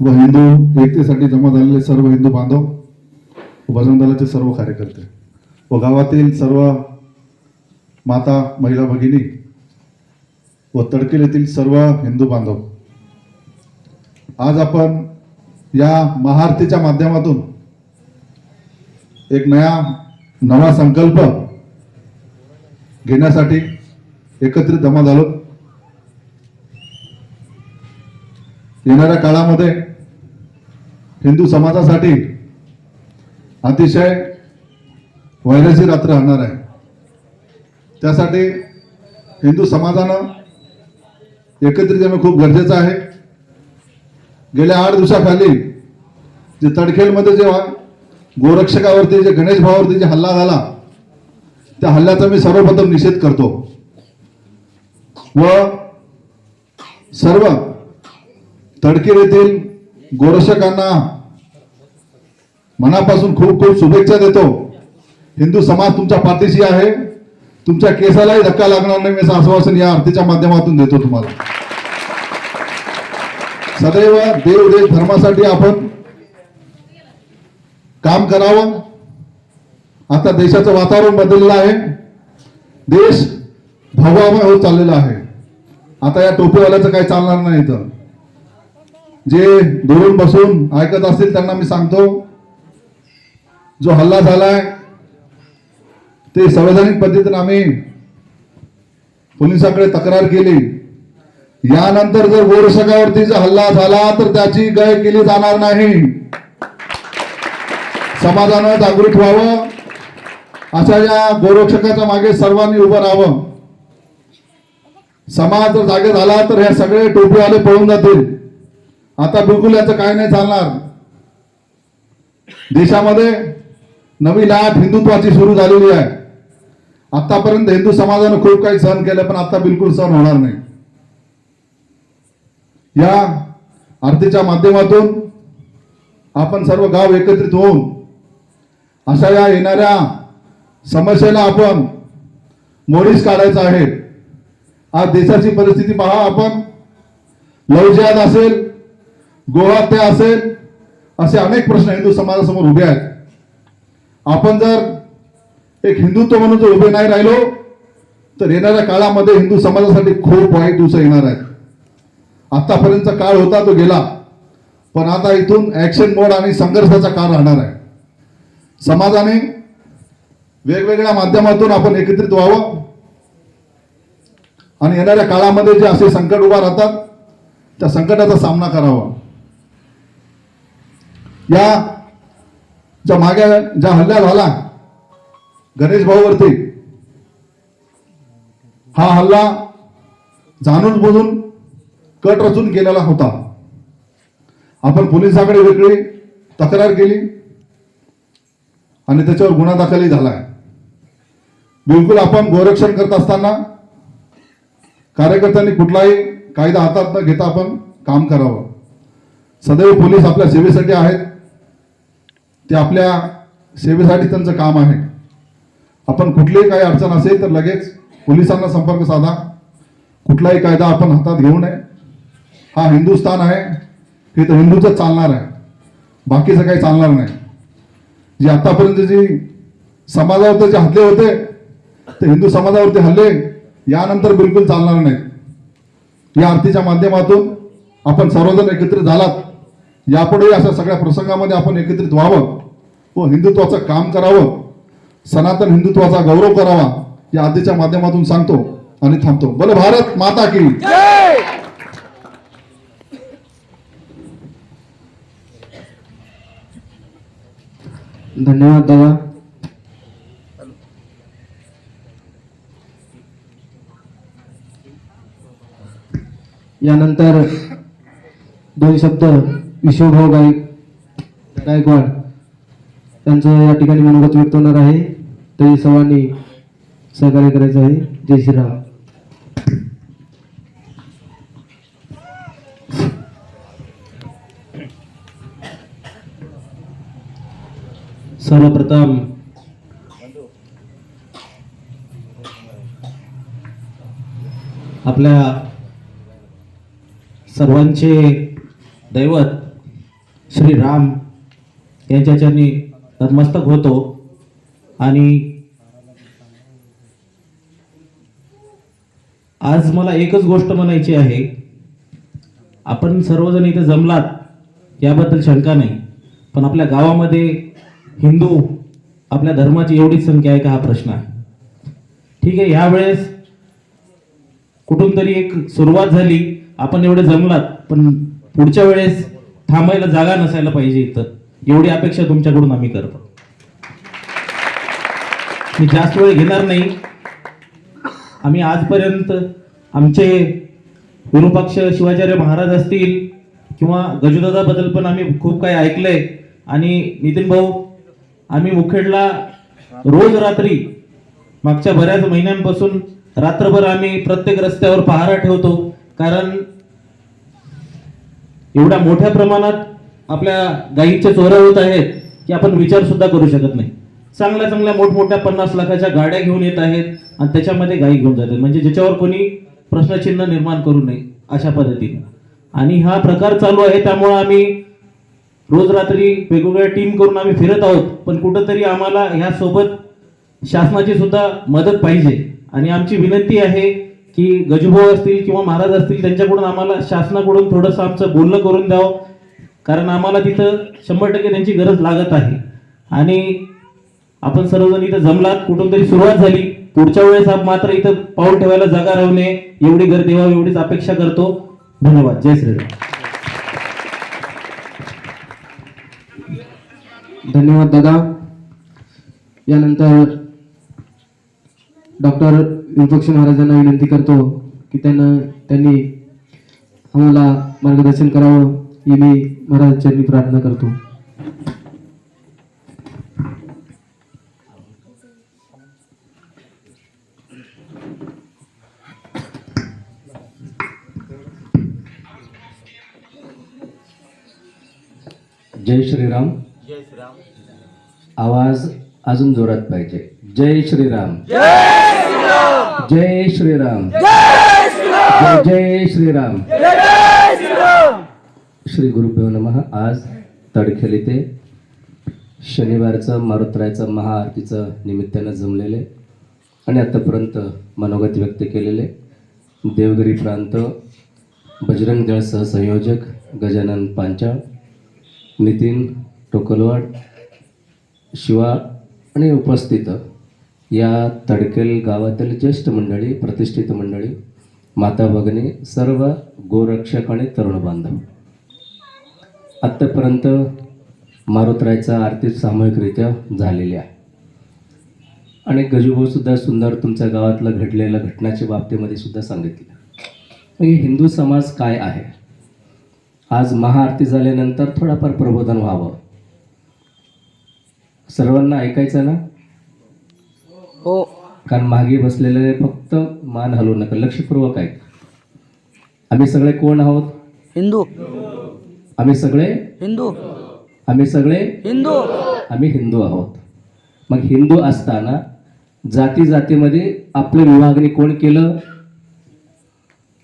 व हिंदू एकतेसाठी जमा झालेले सर्व हिंदू बांधव भजन दलाचे सर्व कार्यकर्ते व गावातील सर्व माता महिला भगिनी व तडकेल येथील सर्व हिंदू बांधव. आज आपण या महाआरतीच्या माध्यमातून एक नया नवा संकल्प घेण्यासाठी एकत्रित जमा झालो. येणाऱ्या काळामध्ये हिंदू समाजासाठी अतिशय वैराची रात्र राहणार आहे. त्यासाठी हिंदू समाजानं एकत्रित येणं खूप गरजेचं आहे. गेल्या आठ दिवसाखाली जे तडखेलमध्ये जेव्हा गोरक्षकावरती जे गणेश भावावरती जे हल्ला झाला त्या हल्ल्याचा मी सर्वप्रथम निषेध करतो. व सर्व तडकेर येथील गोरक्षकांना मनापासून खूप खूप शुभेच्छा देतो. हिंदू समाज तुमच्या पाठीशी आहे. तुमच्या केसालाही धक्का लागणार नाही मी असं आश्वासन या आरतीच्या माध्यमातून देतो तुम्हाला. सदैव देव देश धर्मासाठी आपण काम करावं. आता देशाचं वातावरण बदललं आहे. देश भगवामय होत चाललेला आहे. आता या टोपीवाल्याचं काही चालणार नाही इथं. जे दुरून बसून ऐकत असतील त्यांना मी सांगतो जो हल्ला झालाय ते संवैधानिक पद्धतीने आम्ही पोलिसांकडे तक्रार केली. यानंतर जर गोरक्षकावरती जर हल्ला झाला तर त्याची गय केली जाणार नाही. समाजानं जागृत व्हावं. अशा या गोरक्षकाच्या मागे सर्वांनी उभं राहावं. समाज जर जागे झाला तर हे सगळे टोपीवाले पळून जातील. आता बिलकुल याचं काय नाही चालणार. देशामध्ये नवी लाट हिंदुत्वाची सुरू झालेली आहे. आतापर्यंत हिंदू समाजानं खूप काही सहन केलं पण आता बिलकुल सहन होणार नाही. या आरतीच्या माध्यमातून आपण सर्व गाव एकत्रित होऊन अशा या येणाऱ्या समस्येला आपण मोडीस काढायचं आहे. आज देशाची परिस्थिती पहा आपण. लवजियाद असेल गोहत्या असेल असे अनेक प्रश्न हिंदू समाजासमोर उभे आहेत. आपण जर एक हिंदुत्व म्हणून जर उभे नाही राहिलो तर येणाऱ्या काळामध्ये हिंदू समाजासाठी खूप वाईट दिवस येणार आहेत. आतापर्यंतचा काळ होता तो गेला पण आता इथून ॲक्शन मोड आणि संघर्षाचा काळ राहणार आहे. समाजाने वेगवेगळ्या माध्यमातून आपण एकत्रित व्हावं. आणि येणाऱ्या काळामध्ये जे असे संकट उभा राहतात त्या संकटाचा सामना करावा. या ज्या मागे ज्या हल्ला झाला गणेश भाऊवरती हा हल्ला जाणून बुजून कट रचून केलेला होता. आपण पोलिसांकडे वेगळी तक्रार केली आणि त्याच्यावर गुन्हा दाखलही झालाय. बिलकुल आपण गोरक्षण करत असताना कार्यकर्त्यांनी कुठलाही कायदा हातात न घेता आपण काम करावं. सदैव पोलीस आपल्या सेवेसाठी आहेत. ते आपल्या सेवेसाठी त्यांचं काम आहे. आपण कुठलीही काही अडचण असेल तर लगेच पोलिसांना संपर्क साधा. कुठलाही कायदा आपण हातात घेऊ नये. हा हिंदुस्थान आहे. हे तर हिंदूचंच चालणार आहे. बाकीचं काही चालणार नाही. जे आतापर्यंत जी समाजावरती जे हल्ले होते ते हिंदू समाजावरती हल्ले यानंतर बिलकुल चालणार नाही. या आरतीच्या माध्यमातून आपण सर्वजण एकत्रित झालात. यापुढेही अशा सगळ्या प्रसंगामध्ये आपण एकत्रित व्हावं. व हिंदुत्वाचं काम करावं. सनातन हिंदुत्वाचा गौरव करावा या आधीच्या माध्यमातून सांगतो आणि थांबतो. बोल भारत माता की. धन्यवाद दादा. यानंतर दोन शब्द. विश्वभाऊ गायक गायकवाड त्यांचं या ठिकाणी मनोगत व्यक्त होणार आहे. तरी सर्वांनी सहकार्य करायचं आहे. जय श्रीराम. सर्वप्रथम आपल्या सर्वांचे दैवत श्री राम यांच्या नतमस्तक होतो आणि आज मला एकच गोष्ट म्हणायची आहे. आपण सर्वजण इथे जमलात याबद्दल शंका नाही. पण आपल्या गावामध्ये हिंदू आपल्या धर्माची एवढीच संख्या आहे का हा प्रश्न आहे. ठीक आहे ह्यावेळेस कुठून तरी एक सुरुवात झाली. आपण एवढे जमलात पण पुढच्या वेळेस थांबायला जागा नसायला पाहिजे इथं. एवढी अपेक्षा तुमच्याकडून आम्ही करतो. मी जास्त वेळ घेणार नाही. आम्ही आजपर्यंत आमचे गुरुपक्ष शिवाचार्य महाराज असतील किंवा गजुदादाबद्दल पण आम्ही खूप काही ऐकलंय. आणि नितीन भाऊ आम्ही मुखेडला रोज रात्री मागच्या बऱ्याच महिन्यांपासून रात्रभर आम्ही प्रत्येक रस्त्यावर पहारा ठेवतो. कारण एवढ्या मोठ्या प्रमाणात आपल्या गायीच्या चोऱ्या होत आहेत की आपण विचार सुद्धा करू शकत नाही. चांगल्या चांगल्या मोठमोठ्या पन्नास लाखाच्या गाड्या घेऊन येत आहेत आणि त्याच्यामध्ये गायी घेऊन जातात. म्हणजे ज्याच्यावर कोणी प्रश्नचिन्ह निर्माण करू नये अशा पद्धतीने. आणि हा प्रकार चालू आहे त्यामुळे आम्ही रोज रात्री वेगवेगळ्या टीम करून आम्ही फिरत आहोत. पण कुठंतरी आम्हाला ह्यासोबत शासनाची सुद्धा मदत पाहिजे. आणि आमची विनंती आहे की गजुभाऊ असतील किंवा महाराज असतील त्यांच्याकडून आम्हाला शासनाकडून थोडंसं आमचं बोलणं करून द्यावं. कारण आम्हाला तिथं शंभर टक्के त्यांची गरज लागत आहे. आणि आपण सर्वजण इथं जमलात कुठून तरी सुरुवात झाली. पुढच्या वेळेस आप मात्र इथं पाऊल ठेवायला जागा राहू नये. एवढी गर्दी व्हावी एवढीच अपेक्षा करतो. धन्यवाद. जय श्रीराम धन्यवाद दादा. यानंतर डॉक्टर विपक्ष महाराजांना विनंती करतो की त्यांना त्यांनी आम्हाला मार्गदर्शन करावं ही मी महाराजांनी प्रार्थना करतो. जय श्रीराम. जय श्रीराम. आवाज अजून जोरात पाहिजे. जय श्रीराम. जय श्रीराम। जय जय श्रीराम। श्री गुरुभ्यो नमः। आज तडखेल इथे शनिवारचं मारुत्रायचं महाआरतीचं निमित्तानं जमलेले आणि आतापर्यंत मनोगत व्यक्त केलेले देवगिरी प्रांत बजरंग दळ सहसंयोजक गजानन पांचाळ नितीन टोकलवाड शिवा आणि उपस्थित या तडकेल गावातील ज्येष्ठ मंडळी प्रतिष्ठित मंडळी माता भगिनी सर्व गोरक्षक आणि तरुण बांधव. आत्तापर्यंत मारुतरायचा आरती सामूहिकरित्या झालेली आहे. आणि गजूभाऊसुद्धा सुंदर तुमच्या गावातलं घडलेल्या घटनाच्या बाबतीमध्ये सुद्धा सांगितलं. म्हणजे हे हिंदू समाज काय आहे? आज महाआरती झाल्यानंतर थोडाफार प्रबोधन व्हावं. सर्वांना ऐकायचं ना? हो. कारण मागे बसलेले फक्त मान हलवू नका. लक्षपूर्वक ऐक. आम्ही सगळे कोण आहोत? हिंदू. आम्ही सगळे? हिंदू. आम्ही सगळे? हिंदू. आम्ही हिंदू आहोत. मग हिंदू असताना जाती जातीमध्ये आपलं विभागणी कोण केलं?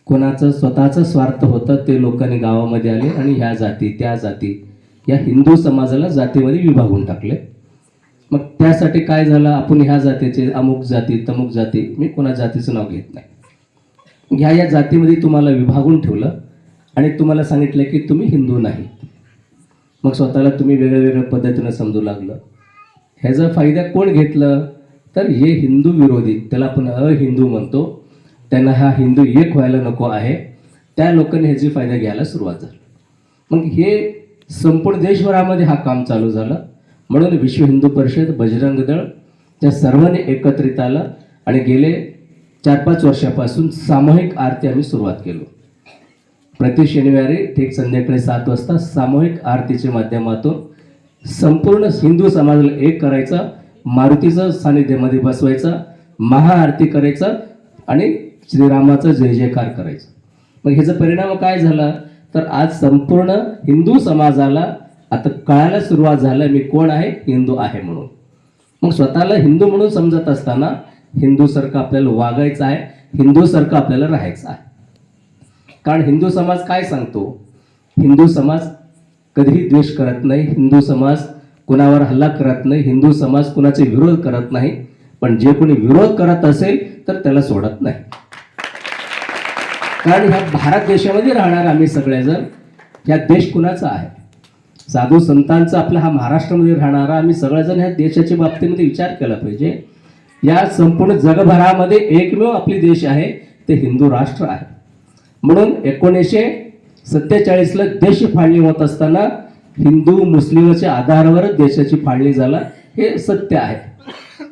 कोणाचं स्वतःचं स्वार्थ होतं ते लोकांनी गावामध्ये आले आणि ह्या जाती त्या जाती या हिंदू समाजाला जातीमध्ये विभागून टाकले. मग त्यासाठी काय झालं? आपण ह्या जातीचे अमुक जाती तमुक जाती मी कोणा जातीचं नाव घेत नाही. ह्या या जातीमध्ये तुम्हाला विभागून ठेवलं आणि तुम्हाला सांगितलं की तुम्ही हिंदू नाही. मग स्वतःला तुम्ही वेगळ्या वेगळ्या पद्धतीनं समजू लागलं. ह्याचा फायदा कोण घेतलं? तर हे हिंदू विरोधी त्याला आपण अहिंदू म्हणतो. त्यांना हा हिंदू एक व्हायला नको आहे. त्या लोकांनी ह्याची फायदा घ्यायला सुरुवात झाली. मग हे संपूर्ण देशभरामध्ये हा काम चालू झालं. म्हणून विश्व हिंदू परिषद बजरंग दळ त्या सर्वांनी एकत्रित आलं आणि गेले चार पाच वर्षापासून सामूहिक आरती आम्ही सुरुवात केलो. प्रति शनिवारी ठीक संध्याकाळी सात वाजता सामूहिक आरतीच्या माध्यमातून संपूर्ण हिंदू समाजाला एक करायचं मारुतीचं सानिध्यामध्ये बसवायचं महाआरती करायचं आणि श्रीरामाचं जय जयकार करायचं. मग ह्याचा परिणाम काय झाला? तर आज संपूर्ण हिंदू समाजाला आता कळायला सुरुवात झालं मी कोण आहे? हिंदू आहे म्हणून. मग स्वतःला हिंदू म्हणून समजत असताना हिंदूसारखं आपल्याला वागायचं आहे हिंदूसारखं आपल्याला राहायचं आहे. कारण हिंदू समाज काय सांगतो? हिंदू समाज कधीही द्वेष करत नाही हिंदू समाज कुणावर हल्ला करत नाही हिंदू समाज कुणाचे विरोध करत नाही पण जे कोणी विरोध करत असेल तर त्याला सोडत नाही. कारण ह्या भारत देशामध्ये राहणार आम्ही सगळेजण ह्या देश कुणाचा आहे? साधू संतांचा आपला हा महाराष्ट्रामध्ये राहणारा आम्ही सगळेजण ह्या देशाच्या बाबतीमध्ये विचार केला पाहिजे. या संपूर्ण जगभरामध्ये एकमेव आपली देश आहे ते हिंदू राष्ट्र आहे. म्हणून एकोणीसशे सत्तेचाळीसला देश फाळणी होत असताना हिंदू मुस्लिमच्या आधारावरच देशाची फाळणी झाला हे सत्य आहे.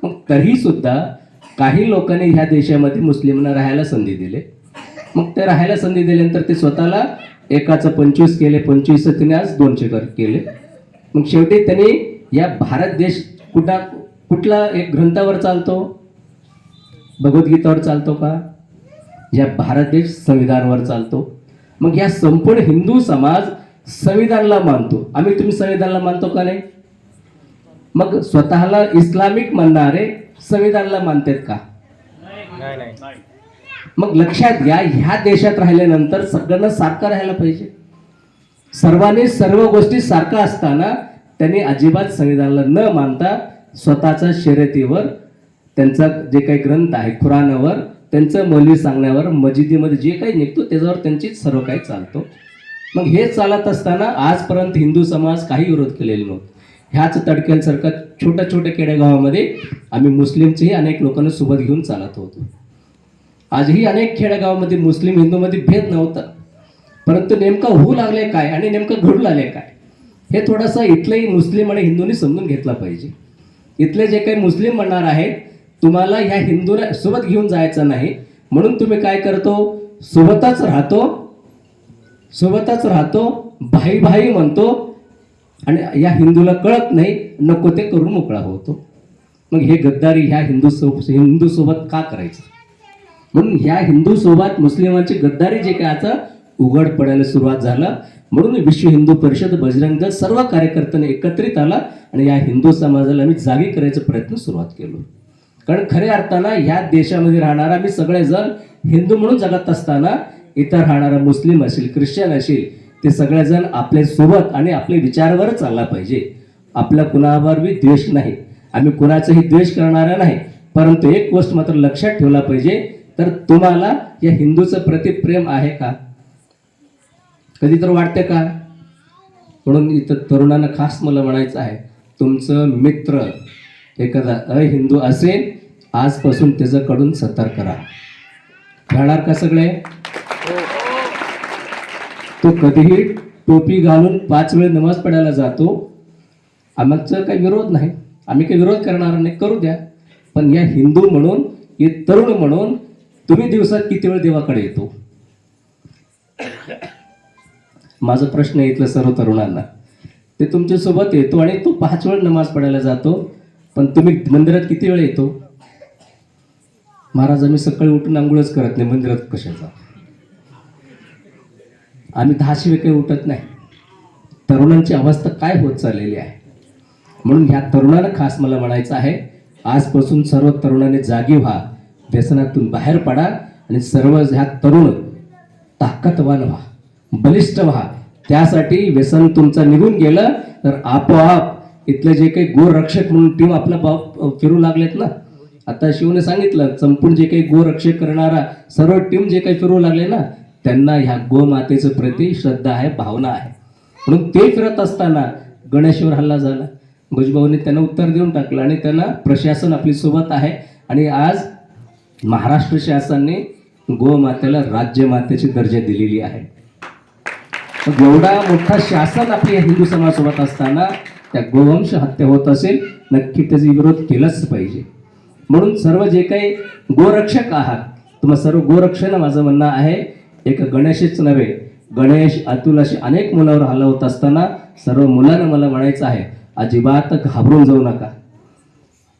मग तरी सुद्धा काही लोकांनी ह्या देशामध्ये मुस्लिमांना राहायला संधी दिली. मग ते राहायला संधी दिल्यानंतर ते स्वतःला एकाचं पंचवीस केले पंचवीस तिने आज दोनशे कर केले. मग शेवटी त्यांनी या भारत देश कुठला कुठला एक ग्रंथावर चालतो? भगवद्गीतावर चालतो का? या भारत देश संविधानावर चालतो. मग या संपूर्ण हिंदू समाज संविधानाला मानतो. आम्ही तुम्ही संविधानाला मानतो का नाही? मग स्वतःला इस्लामिक म्हणणारे संविधानाला मानतात का? मग लक्षात घ्या ह्या देशात राहिल्यानंतर सगळ्यांना सारखं राहायला पाहिजे. सर्वांनी सर्व गोष्टी सारखं असताना त्यांनी अजिबात संविधानाला न मानता स्वतःच्या शर्यतीवर त्यांचा जे काही ग्रंथ आहे खुराणावर त्यांचं मौलवी सांगण्यावर मजिदीमध्ये जे काही निघतो त्याच्यावर त्यांची सर्व काही चालतो. मग हे चालत असताना आजपर्यंत हिंदू समाज काही विरोध केलेले नव्हते. ह्याच तडकेलसारखं छोट्या छोट्या खेडेगावामध्ये आम्ही मुस्लिमचेही अनेक लोकांना सोबत घेऊन चालत होतो. आजही अनेक खेडेगावामध्ये मुस्लिम हिंदूमध्ये भेद नव्हता. परंतु नेमकं होऊ लागले काय आणि नेमकं घडू लागले काय हे थोडंसं इथलंही मुस्लिम आणि हिंदूंनी समजून घेतलं पाहिजे. इथले जे काही मुस्लिम म्हणणार आहेत तुम्हाला ह्या हिंदूला सोबत घेऊन जायचं नाही. म्हणून तुम्ही काय करतो? सोबतच राहतो. सोबतच राहतो. भाई भाई म्हणतो. आणि या हिंदूला कळत नाही नको ते करून मोकळा होतो. मग हे गद्दारी ह्या हिंदू सो हिंदूसोबत का करायचं? म्हणून ह्या हिंदू सोबत मुस्लिमांची गद्दारी जे काय आता उघड पडायला सुरुवात झालं. म्हणून विश्व हिंदू परिषद बजरंग दल सर्व कार्यकर्त्यांनी एकत्रित आला आणि या हिंदू समाजाला आम्ही जागी करायचा प्रयत्न सुरुवात केलो. कारण खऱ्या अर्थानं ह्या देशामध्ये राहणारा मी सगळेजण हिंदू म्हणून जगत असताना इतर राहणारा मुस्लिम असेल ख्रिश्चन असेल ते सगळेजण आपल्यासोबत आणि आपले विचारावरच चालला पाहिजे. आपल्या कुणावर बी द्वेष नाही. आम्ही कुणाचाही द्वेष करणारा नाही. परंतु एक गोष्ट मात्र लक्षात ठेवला पाहिजे तर तुम्हाला या हिंदूचं प्रति प्रेम आहे का? कधी तर वाटते का? म्हणून इथं तरुणांना खास मला म्हणायचं आहे तुमचं मित्र एखादा अहिंदू असेल आजपासून त्याच्याकडून सतर्क करा राहणार का सगळे? तो कधीही टोपी घालून पाच वेळ नमाज पडायला जातो. आमचं काही विरोध नाही. आम्ही काही विरोध करणार नाही करू द्या. पण या हिंदू म्हणून हे तरुण म्हणून तुम्ही दिवसात किती वेळ देवाकडे येतो? माझा प्रश्न इथलं सर्व तरुणांना ते तुमच्यासोबत येतो आणि तो पाच वेळ नमाज पडायला जातो पण तुम्ही मंदिरात किती वेळ येतो? महाराज आम्ही सकाळी उठून आंघोळच करत नाही मंदिरात कशाचा? आम्ही दहा काही उठत नाही. तरुणांची अवस्था काय होत चाललेली आहे? म्हणून ह्या तरुणाला खास मला म्हणायचं आहे आजपासून सर्व तरुणांनी जागी व्हा. व्यसनातून बाहेर पडा आणि सर्व ह्या तरुण ताकदवान व्हा बलिष्ठ व्हा. त्यासाठी व्यसन तुमचं निघून गेलं तर आपोआप इथलं जे काही गोरक्षक म्हणून टीम आपला बाप फिरू लागलेत ना. आता शिवने सांगितलं संपूर्ण जे काही गोरक्षक करणारा सर्व टीम जे काही फिरू लागले ना त्यांना ह्या गोमातेचं प्रति श्रद्धा आहे भावना आहे. म्हणून ते फिरत असताना गणेशवर हल्ला झाला. भुजभाऊने त्यांना उत्तर देऊन टाकलं आणि त्यांना प्रशासन आपली सोबत आहे. आणि आज महाराष्ट्र शासनाने गोमातेला राज्यमातेची दर्जा दिलेली आहे. एवढा मोठा शासन आपल्या हिंदू समाजासोबत असताना त्या गोवंश हत्या होत असेल नक्की त्याचा विरोध केलाच पाहिजे. म्हणून सर्व जे काही गोरक्षक आहात तुम्हा सर्व गोरक्षण माझं म्हणणं आहे एक गणेशच नव्हे गणेश अतुल अशी अनेक मुलावर हल्ला होत असताना सर्व मुलांना मला म्हणायचं आहे अजिबात घाबरून जाऊ नका.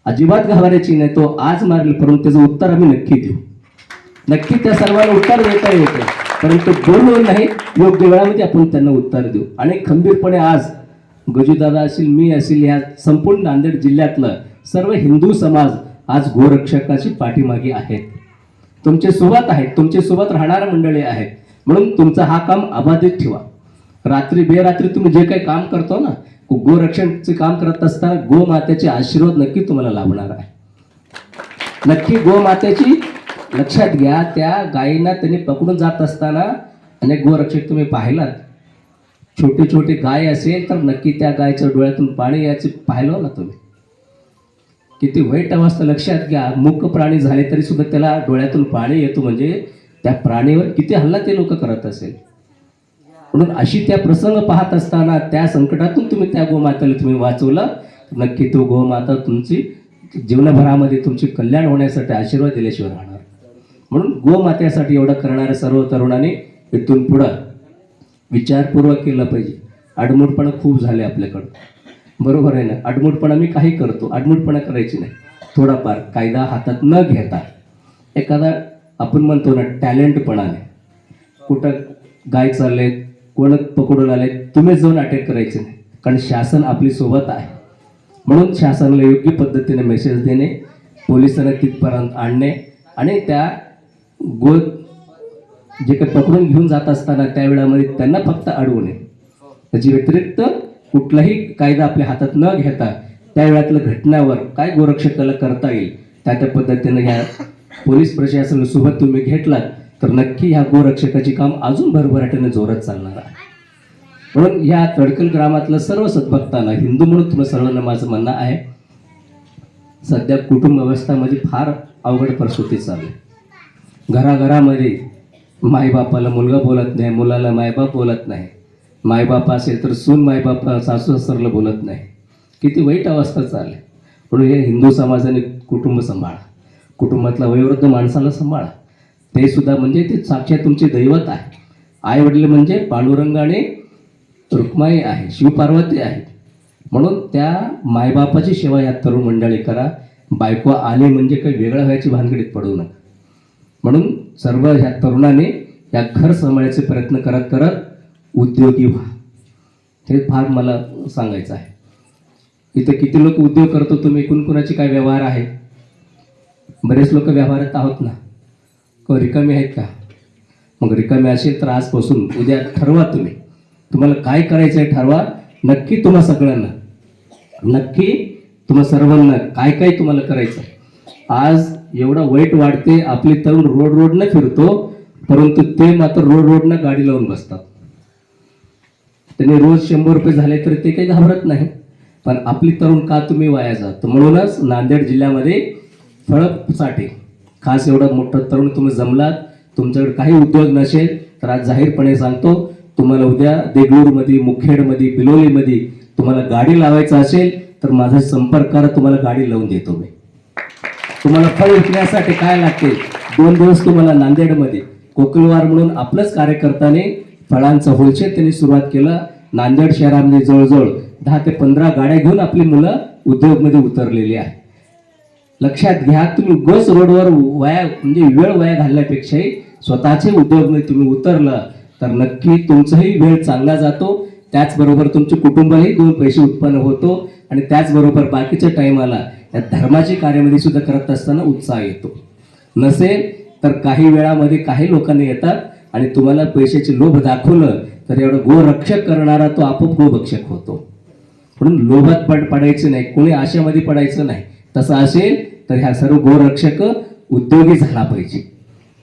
अजिबात घाबरायची नाही. तो आज मारेल परंतु त्याचं उत्तर आम्ही नक्की देऊ. नक्की त्या सर्वांना उत्तर देता येतं परंतु बोलून नाही योग्य वेळामध्ये आपण त्यांना उत्तर देऊ. आणि खंबीरपणे आज गजूदादा असेल मी असेल या संपूर्ण नांदेड जिल्ह्यातलं सर्व हिंदू समाज आज गोरक्षकाची पाठीमागे आहेत. तुमचे सोबत आहेत तुमचे सोबत राहणारे मंडळी आहेत. म्हणून तुमचा हा काम अबाधित ठेवा. रात्री बेरात्री तुम्ही जे काही काम करतो ना गोरक्षणचे काम करत असताना गोमातेचे आशीर्वाद नक्की तुम्हाला लाभणार आहे. नक्की गोमातेची लक्षात घ्या त्या गायींना त्यांनी पकडून जात असताना अनेक गोरक्षक तुम्ही पाहिलात. छोटी छोटी गाय असेल तर नक्की त्या गायच्या डोळ्यातून पाणी याचे पाहिलं ना तुम्ही. किती वाईट अवस्था लक्षात घ्या. मूक प्राणी झाले तरी सुद्धा त्याला डोळ्यातून पाणी येतो. म्हणजे त्या प्राणीवर किती हल्ला ते लोक करत असेल. म्हणून अशी त्या प्रसंग पाहत असताना त्या संकटातून तुम्ही त्या गोमातेला तुम्ही वाचवलं. नक्की तो गोमाता तुमची जीवनभरामध्ये तुमची कल्याण होण्यासाठी आशीर्वाद दिल्याशिवाय राहणार. म्हणून गोमातेसाठी एवढं करणाऱ्या सर्व तरुणांनी इथून पुढं विचारपूर्वक केलं पाहिजे. आडमुटपणा खूप झाले आपल्याकडं बरोबर आहे ना? अडमुटपणा मी काही करतो. अडमुटपणा करायची नाही. थोडाफार कायदा हातात न घेता. एखादा आपण म्हणतो ना टॅलेंटपणाने. कुठं गाय चालले कोण पकडून आले तुम्ही जाऊन अटॅक करायचे नाही. कारण शासन आपली सोबत आहे. म्हणून शासनाला योग्य पद्धतीने मेसेज देणे पोलिसांना तिथपर्यंत आणणे आणि त्या गो जे काही पकडून घेऊन जात असताना त्या वेळामध्ये त्यांना फक्त अडवणे. त्याची व्यतिरिक्त कुठलाही कायदा आपल्या हातात न घेता त्या वेळातल्या घटनावर काय गोरक्षकाला करता येईल त्या त्या पद्धतीने ह्या पोलीस प्रशासनासोबत तुम्ही घेतलात. तर नक्की ह्या गोरक्षकाचे काम अजून भरभराटीने जोरात चालणार आहे. म्हणून ह्या तडकल ग्रामातलं सर्व सद्भक्तांना हिंदू म्हणून तुम्हाला सर्वांना माझं म्हणणं आहे सध्या कुटुंब व्यवस्थामध्ये फार अवघड परिस्थिती चालू आहे. घराघरामध्ये मायबापाला मुलगा बोलत नाही मुलाला मायबाप बोलत नाही. मायबाप असेल तर सून मायबाप सासू सासरला बोलत नाही. किती वाईट अवस्था चालली म्हणून हे हिंदू समाजाने कुटुंब सांभाळा. कुटुंबातला वयोवृद्ध माणसाला सांभाळा. ते सुद्धा म्हणजे ते साक्षात तुमचे दैवत आहे. आई वडील म्हणजे पांडुरंग आणि रुक्माई आहे शिवपार्वती आहे. म्हणून त्या मायबापाची सेवा या तरुण मंडळी करा. बायको आले म्हणजे काही वेगळं व्हायची भानगडीत पडू नका. म्हणून सर्व ह्या तरुणाने या घर सांभाळायचे प्रयत्न करत करत उद्योगी व्हा. हे फार मला सांगायचं आहे. इथे किती लोक उद्योग करतो तुम्ही? कुणकुणाचे काय व्यवहार आहे? बरेच लोक व्यवहारात आहोत ना. हो, रिकामी आहेत का? मग रिकामी असेल तर आजपासून उद्या ठरवा तुम्ही. तुम्हाला काय करायचं आहे ठरवा नक्की तुम्हा सगळ्यांना. नक्की तुम्हा सर्वांना काय काय तुम्हाला करायचं आहे? आज एवढं वाईट वाढते आपले तरुण रोड रोडनं फिरतो परंतु ते मात्र रोड रोडनं गाडी लावून बसतात. त्यांनी रोज शंभर रुपये झाले तर ते काही घाबरत नाही. पण आपली तरुण का तुम्ही वाया जात? म्हणूनच नांदेड जिल्ह्यामध्ये फळसाठी खास एवढं मोठं तरुण तुम्ही जमलात तुमच्याकडे काही उद्योग नसेल तर आज जाहीरपणे सांगतो तुम्हाला उद्या देगलूरमध्ये मुखेडमध्ये बिलोलीमध्ये तुम्हाला गाडी लावायचं असेल तर माझा संपर्क करा तुम्हाला गाडी लावून देतो मी. तुम्हाला फळ विकण्यासाठी काय लागते दोन दिवस तुम्हाला नांदेडमध्ये कोकिलवार म्हणून आपलंच कार्यकर्त्याने फळांचं होलसेल त्यांनी सुरुवात केलं. नांदेड शहरामध्ये जवळजवळ दहा ते पंधरा गाड्या घेऊन आपली मुलं उद्योगमध्ये उतरलेली आहे लक्षात घ्या तुम्ही गोस रोडवर वया म्हणजे वेळ वया घालण्यापेक्षाही स्वतःचे उद्योग तुम्ही उतरलं तर नक्की तुमचाही वेळ चांगला जातो. त्याचबरोबर तुमचे कुटुंबालाही दोन पैसे उत्पन्न होतो आणि त्याचबरोबर बाकीच्या टायमाला या धर्माची कार्यामध्ये सुद्धा करत असताना उत्साह येतो. नसेल तर काही वेळामध्ये काही लोकांनी येतात आणि तुम्हाला पैशाचे लोभ दाखवलं तर एवढं गोरक्षक करणारा तो आपोआप गोभक्षक होतो. म्हणून लोभात पड पडायचं नाही. कोणी आशामध्ये पडायचं नाही. तसं असेल तर ह्या सर्व गोरक्षक उद्योगी झाला पाहिजे.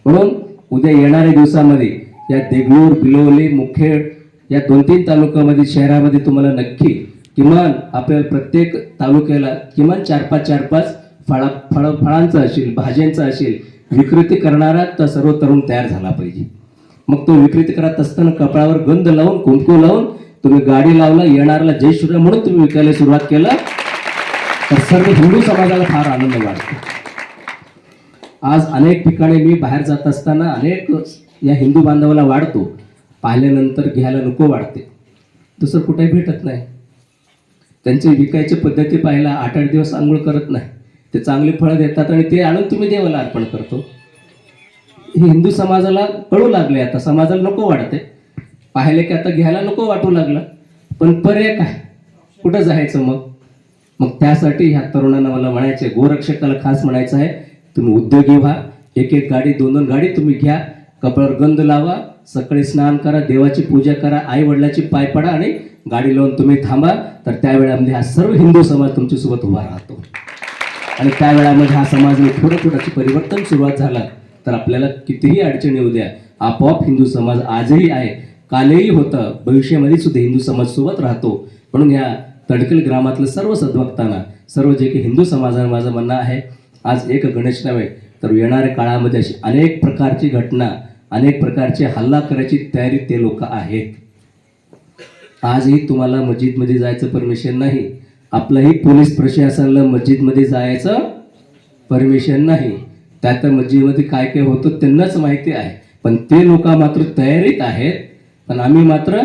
म्हणून उद्या येणाऱ्या दिवसामध्ये या देगलूर बिलोली मुखेड या दोन तीन तालुक्यामध्ये शहरामध्ये तुम्हाला नक्की किमान आपल्या प्रत्येक तालुक्याला किमान चार पाच चार पाच फळा फळ फळांचं असेल भाज्यांचं असेल विक्रेती करणारा तर सर्व तरुण तयार झाला पाहिजे. मग तो विक्रेती करत असताना कपाळावर गंध लावून कुंकू लावून तुम्ही गाडी लावला येणाऱ्याला जय श्रीराम म्हणून तुम्ही विकायला सुरुवात केला तर सर्व हिंदू समाजाला फार आनंद वाटतो. आज अनेक ठिकाणी मी बाहेर जात असताना अनेक या हिंदू बांधवाला वाढतो. पाहिल्यानंतर घ्यायला नको वाटते. दुसरं कुठेही भेटत नाही. त्यांचे विकायची पद्धती पाहायला आठ आठ दिवस आंघोळ करत नाही. ते चांगली फळं देतात आणि ते आणून तुम्ही देवाला अर्पण करतो. हे हिंदू समाजाला कळू लागले आता. समाजाला नको वाटते. पाहिले की आता घ्यायला नको वाटू लागलं. पण पर्याय काय? कुठं जायचं मग? मग त्यासाठी ह्या तरुणांना मला म्हणायचं आहे गोरक्षकाला खास म्हणायचं आहे तुम्ही उद्योगी व्हा एक एक गाडी दोन दोन गाडी तुम्ही घ्या कपड्यावर गंध लावा सकाळी स्नान करा देवाची पूजा करा आई वडिलाची पाय पडा आणि गाडी लावून तुम्ही थांबा. तर त्यावेळामध्ये हा सर्व हिंदू समाज तुमच्यासोबत उभा राहतो. आणि त्यावेळामध्ये हा समाज थोडं थोडंसं परिवर्तन सुरुवात झाला तर आपल्याला कितीही अडचणी येऊ द्या आपोआप हिंदू समाज आजही आहे. कालही होतं भविष्यामध्ये सुद्धा हिंदू समाज सोबत राहतो. म्हणून या तडकल ग्रामातलं सर्व सद्भक्तांना सर्व जे काही हिंदू समाजानं माझं म्हणणं आहे आज एक गणेश नव्हे तर येणाऱ्या काळामध्ये अशी अनेक प्रकारची घटना अनेक प्रकारचे हल्ला करायची तयारी ते लोक आहेत. आजही तुम्हाला मस्जिदमध्ये जायचं परमिशन नाही. आपलंही पोलीस प्रशासनाला मस्जिदमध्ये जायचं परमिशन नाही. त्या तर मस्जिदमध्ये काय काय होतं त्यांनाच माहिती आहे. पण ते लोक मात्र तयारीत आहेत. पण आम्ही मात्र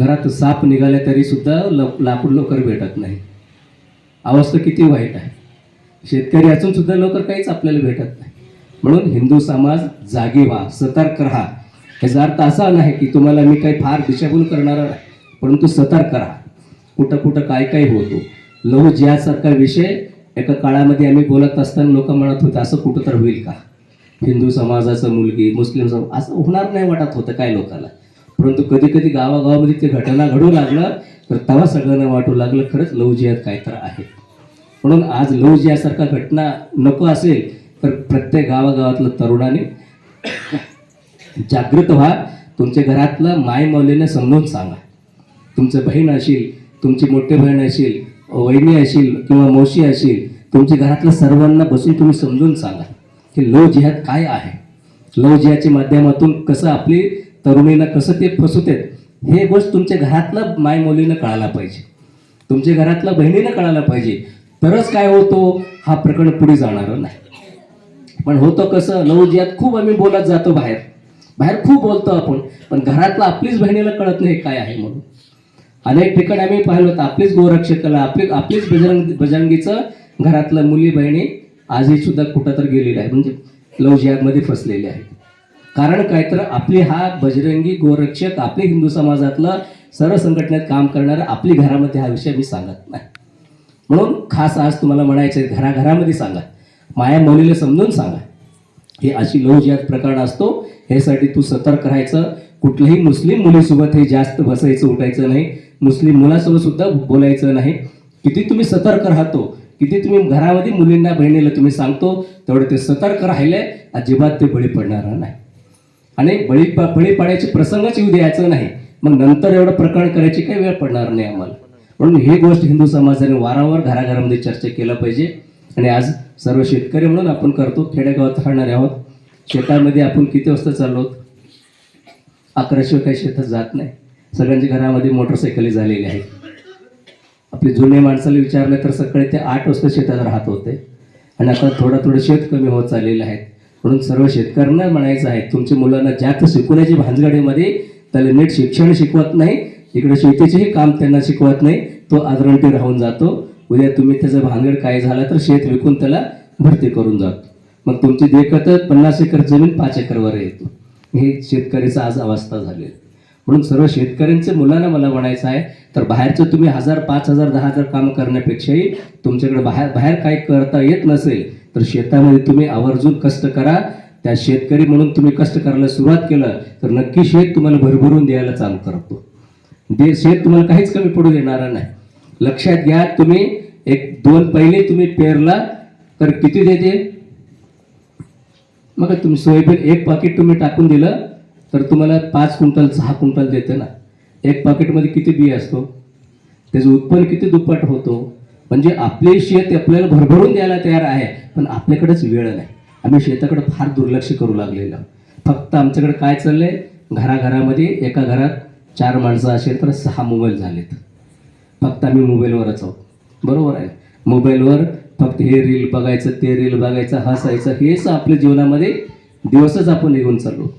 घरात साप निघाले तरीसुद्धा ल लाकूड लवकर भेटत नाही. अवस्था किती वाईट आहे. शेतकरी असून सुद्धा लवकर काहीच आपल्याला भेटत नाही. म्हणून हिंदू समाज जागी व्हा सतर्क राहा. याचा अर्थ असा नाही की तुम्हाला मी काही फार दिशाभूल करणार नाही परंतु सतर्क राहा. कुठं कुठं काय काय होतो. लहू जिहासारखा विषय एका काळामध्ये आम्ही बोलत असताना लोक म्हणत होते असं कुठं तर होईल का? हिंदू समाजाचं मुलगी मुस्लिम समाज असं होणार नाही वाटत होतं काय लोकांना परंतु कधी कधी गावागावामध्ये ते घटना घडू लागलं तर तेव्हा सगळ्यांना वाटू लागलं खरंच लव जिहाद काय तर आहे. म्हणून आज लवजियासारखा घटना नको असेल तर प्रत्येक गावागावातलं तरुणाने जागृत व्हा. तुमच्या घरातलं माय मौलीने समजून सांगा. तुमचं बहीण असेल तुमची मोठी बहीण असेल वहिनी असेल किंवा मोशी असेल तुमच्या घरातलं सर्वांना बसून तुम्ही समजून सांगा की लव जिहाद काय आहे. लव जिहाच्या माध्यमातून कसं आपली तरुणीनं कसं ते फसवतात हे गोष्ट तुमच्या घरातलं माय मुलीनं कळायला पाहिजे. तुमच्या घरातल्या बहिणीनं कळायला पाहिजे. तरच काय होतो हा प्रकरण पुढे जाणार नाही. पण होतं कसं लवजियात खूप आम्ही बोलत जातो बाहेर. बाहेर खूप बोलतो आपण पण घरातलं आपलीच बहिणीला कळत नाही काय आहे म्हणून. अनेक ठिकाणी आम्ही पाहिलं होतं आपलीच गोरक्षकाला आपली आपलीच बजरंग बजरंगीचं घरातलं मुली बहिणी आजही सुद्धा कुठं तर गेलेली आहे म्हणजे लव फसलेली आहे कारण काय तर आपली हा बजरंगी गोरक्षक आपले हिंदू समाजातलं सर्व संघटनेत काम करणारं आपली घरामध्ये हा विषय मी सांगत नाही. म्हणून खास आज तुम्हाला म्हणायचं आहे घराघरामध्ये सांगा. माया मौलीला समजून सांगा. हे अशी लव जिहाद प्रकरण असतो. ह्यासाठी तू सतर्क राहायचं. कुठल्याही मुस्लिम मुलीसोबत हे जास्त बसायचं उठायचं नाही. मुस्लिम मुलासोबत सुद्धा बोलायचं नाही. किती तुम्ही सतर्क राहतो किती तुम्ही घरामध्ये मुलींना बहिणीला तुम्ही सांगतो तेवढे ते सतर्क राहिले अजिबात ते बळी पडणार नाही. आणि बळी बळी पाण्याची प्रसंगच येऊ द्यायचं नाही. मग नंतर एवढं प्रकरण करायची काही वेळ पडणार नाही आम्हाला. म्हणून ही गोष्ट हिंदू समाजाने वारंवार घराघरामध्ये चर्चा केला पाहिजे. आणि आज सर्व शेतकरी म्हणून आपण करतो खेडेगावात राहणारे आहोत. शेतामध्ये आपण किती वाजता चाललो अकराशिवाय काही शेतात जात नाही. सगळ्यांच्या घरामध्ये मोटरसायकली झालेल्या आहेत. आपले जुने माणसाला विचारलं तर सकाळी ते आठ वाजता शेतात राहत होते. आणि आता थोडं थोडं शेत कमी होत चाललेलं आहे. म्हणून सर्व शेतकऱ्यांना म्हणायचं आहे तुमच्या मुलांना जास्त शिकवण्याची भानगडीमध्ये त्याला नीट शिक्षण शिकवत नाही इकडे शेतीचेही काम त्यांना शिकवत नाही तो आदरंटी राहून जातो. उद्या तुम्ही त्याचं भानगड काय झालं तर शेत विकून त्याला भरती करून जातो. मग तुमची देखतच पन्नास एकर जमीन पाच एकरवर येतो. हे शेतकऱ्याचा आज अवस्था झाली. म्हणून सर्व शेतकऱ्यांच्या मुलांना मला म्हणायचं आहे तर बाहेरचं तुम्ही हजार पाच हजार दहा हजार काम करण्यापेक्षाही तुमच्याकडे बाहेर बाहेर काय करता येत नसेल तर शेतामध्ये तुम्ही आवर्जून कष्ट करा. त्या शेतकरी म्हणून तुम्ही कष्ट करायला सुरुवात केलं तर नक्की शेत तुम्हाला भरभरून द्यायला चालू करतो. दे शेत तुम्हाला काहीच कमी पडू देणार नाही. लक्षात घ्या तुम्ही एक दोन पहिले तुम्ही पेरला तर किती देते? मग तुम्ही सोयाबीन एक पाकिट तुम्ही टाकून दिलं तर तुम्हाला पाच क्विंटल सहा क्विंटल देते ना. एक पाकिटमध्ये किती बी असतो? त्याचं उत्पन्न किती दुप्पट होतो? म्हणजे आपले शेत आपल्याला भरभरून द्यायला तयार आहे पण आपल्याकडेच वेळ नाही. आम्ही शेताकडे फार दुर्लक्ष करू लागलेलो. फक्त आमच्याकडे काय चाललंय? घराघरामध्ये एका घरात चार माणसं असेल तर सहा मोबाईल झालेत. फक्त आम्ही मोबाईलवरच आहोत. बरोबर आहे? मोबाईलवर फक्त हे रील बघायचं ते रील बघायचं हसायचं हेच आपल्या जीवनामध्ये दिवसच आपण निघून चाललो.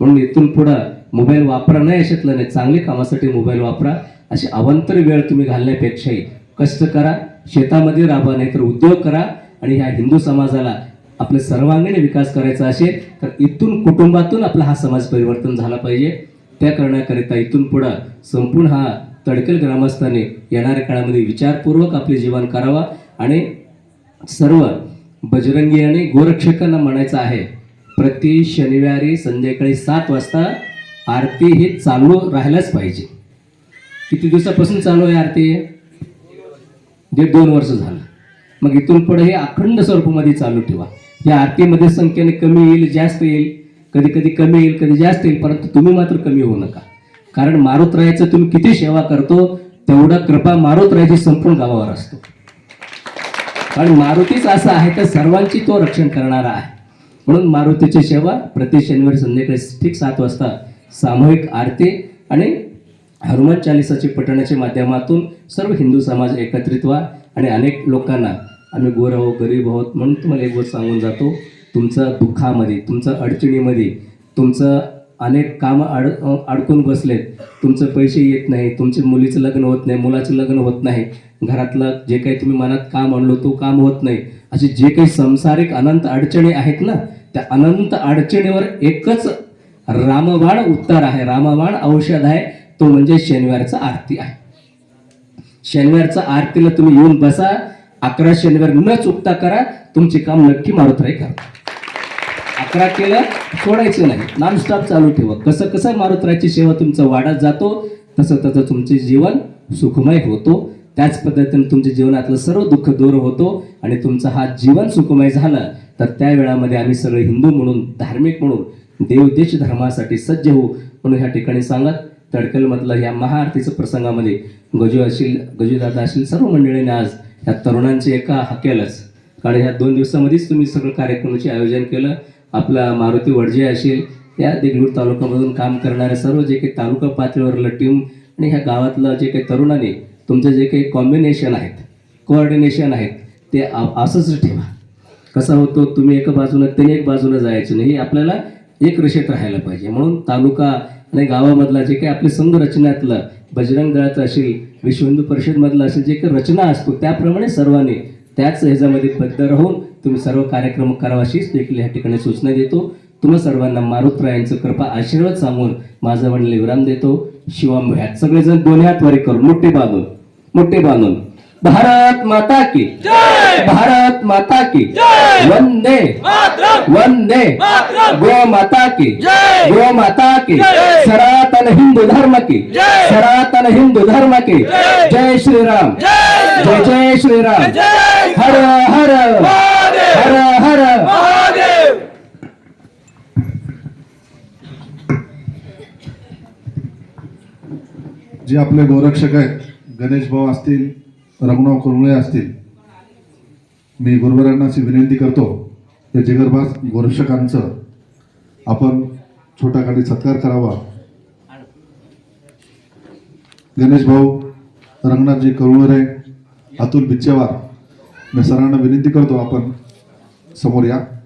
म्हणून इथून पुढं मोबाईल वापरा नाही अशातलं नाही. चांगल्या कामासाठी मोबाईल वापरा. अशी अवंतर वेळ तुम्ही घालण्यापेक्षाही कष्ट करा. शेतामध्ये राहा नाही तर उद्योग करा आणि ह्या हिंदू समाजाला आपल्या सर्वांगीण विकास करायचा असेल तर इथून कुटुंबातून आपला हा समाज परिवर्तन झाला पाहिजे. त्या करण्याकरिता इथून पुढं संपूर्ण हा तडकेल ग्रामस्थांनी येणाऱ्या काळामध्ये विचारपूर्वक आपले जीवन करावा आणि सर्व बजरंगी आणि गोरक्षकांना म्हणायचं आहे प्रति शनिवारी संध्याकाळी सात वाजता आरती हे चालू राहायलाच पाहिजे. किती दिवसापासून चालू आहे आरती दीड दोन वर्ष झालं. मग इथून पुढे हे अखंड स्वरूपामध्ये चालू ठेवा. या आरतीमध्ये संख्येने कमी येईल जास्त येईल. कधी कधी कमी येईल कधी जास्त येईल परंतु तुम्ही मात्र कमी होऊ नका. कारण मारुतरायाचं तुम्ही किती सेवा करतो तेवढा कृपा मारुतरायाची संपूर्ण गावावर असतो. कारण मारुतीच असा आहे तर सर्वांची तो रक्षण करणारा आहे. म्हणून मारुतीची सेवा प्रति शनिवारी संध्याकाळी ठीक सात वाजता सामूहिक आरती आणि हनुमान चालिसाचे पठणाच्या माध्यमातून सर्व हिंदू समाज एकत्रित व्हा आणि अनेक लोकांना आम्ही गोर आहोत गरीब आहोत म्हणून तुम्हाला एक गोष्ट सांगून जातो. तुमचं दुःखामध्ये तुमचं अडचणीमध्ये तुमचं अनेक कामं अड अडकून बसलेत. तुमचं पैसे येत नाही तुमच्या मुलीचं लग्न होत नाही मुलाचं लग्न होत नाही. घरातलं जे काही तुम्ही मनात काम आणलो तो काम होत नाही. असे जे काही संसारिक अनंत अडचणी आहेत ना त्या अनंत अडचणीवर एकच रामबाण उत्तर आहे. रामबाण औषध आहे. तो म्हणजे शनिवारचा आरती आहे. शनिवारचा आरतीला तुम्ही येऊन बसा. अकरा शनिवार न चुकता करा. तुमचे काम नक्की मारुतराय करा. अकरा केलं सोडायचं नाही. नॉनस्टॉप चालू ठेवा. कसं कसं मारुतरायची सेवा तुमचा वाढत जातो तसं तसं तुमचे जीवन सुखमय होतो. त्याच पद्धतीने तुमच्या जीवनातलं सर्व दुःख दूर होतो आणि तुमचं हा जीवन सुखमय झालं तर त्या वेळामध्ये आम्ही सगळे हिंदू म्हणून धार्मिक म्हणून देवदेश धर्मासाठी सज्ज होऊ म्हणून ह्या ठिकाणी सांगत तडकलमधलं या महाआरतीचं प्रसंगामध्ये गजू असेल गजूदादा असेल सर्व मंडळीने आज ह्या तरुणांचे एका हाकेलच. कारण ह्या दोन दिवसामध्येच तुम्ही सगळं कार्यक्रमाचे आयोजन केलं. आपला मारुती वडजे असेल या देगलूर तालुक्यामधून काम करणारे सर्व जे काही तालुका पातळीवरलं टीम आणि ह्या गावातलं जे काही तरुणांनी तुमचं जे काही कॉम्बिनेशन आहेत कोऑर्डिनेशन आहेत ते असंच ठेवा. कसा होतो तुम्ही एका बाजूनं त्याने एक बाजूनं जायचं नाही हे आपल्याला एक रेषेत राहायला पाहिजे. म्हणून तालुका आणि गावामधला जे काही आपले संघ रचनातलं बजरंग दळाचं असेल विश्व हिंदू परिषदमधलं असेल जे काही रचना असतो त्याप्रमाणे सर्वांनी त्याच ह्याच्यामध्ये बद्ध राहून तुम्ही सर्व कार्यक्रम करावा अशीच देखील या ठिकाणी सूचना देतो. तुम्हा सर्वांना मारुतरायांचं कृपा आशीर्वाद सांगून माझा वडील विराम देतो. शिवाम ह्यात सगळेजण दोन्ही हात वारी करून मोठे बांधून मोठे बांधून. भारत माता की। भारत माता की। वंदे। वंदे। गो माता की। गो माता की। सनातन हिंदू धर्म की। सनातन हिंदू धर्म की। जय। श्री राम जय जय श्री राम हर हर। हर हर। जे आपले गोरक्षक आहेत गणेश भाऊ असतील रघुनाव कुरुळे असतील. मी गुरुवरांना अशी विनंती करतो या जिगरबाज गोरक्षकांचं आपण छोटा गाडी सत्कार करावा. गणेश भाऊ रंगनाथजी करुळरे अतुल बिच्चेवार मी सरांना विनंती करतो आपण समोर या.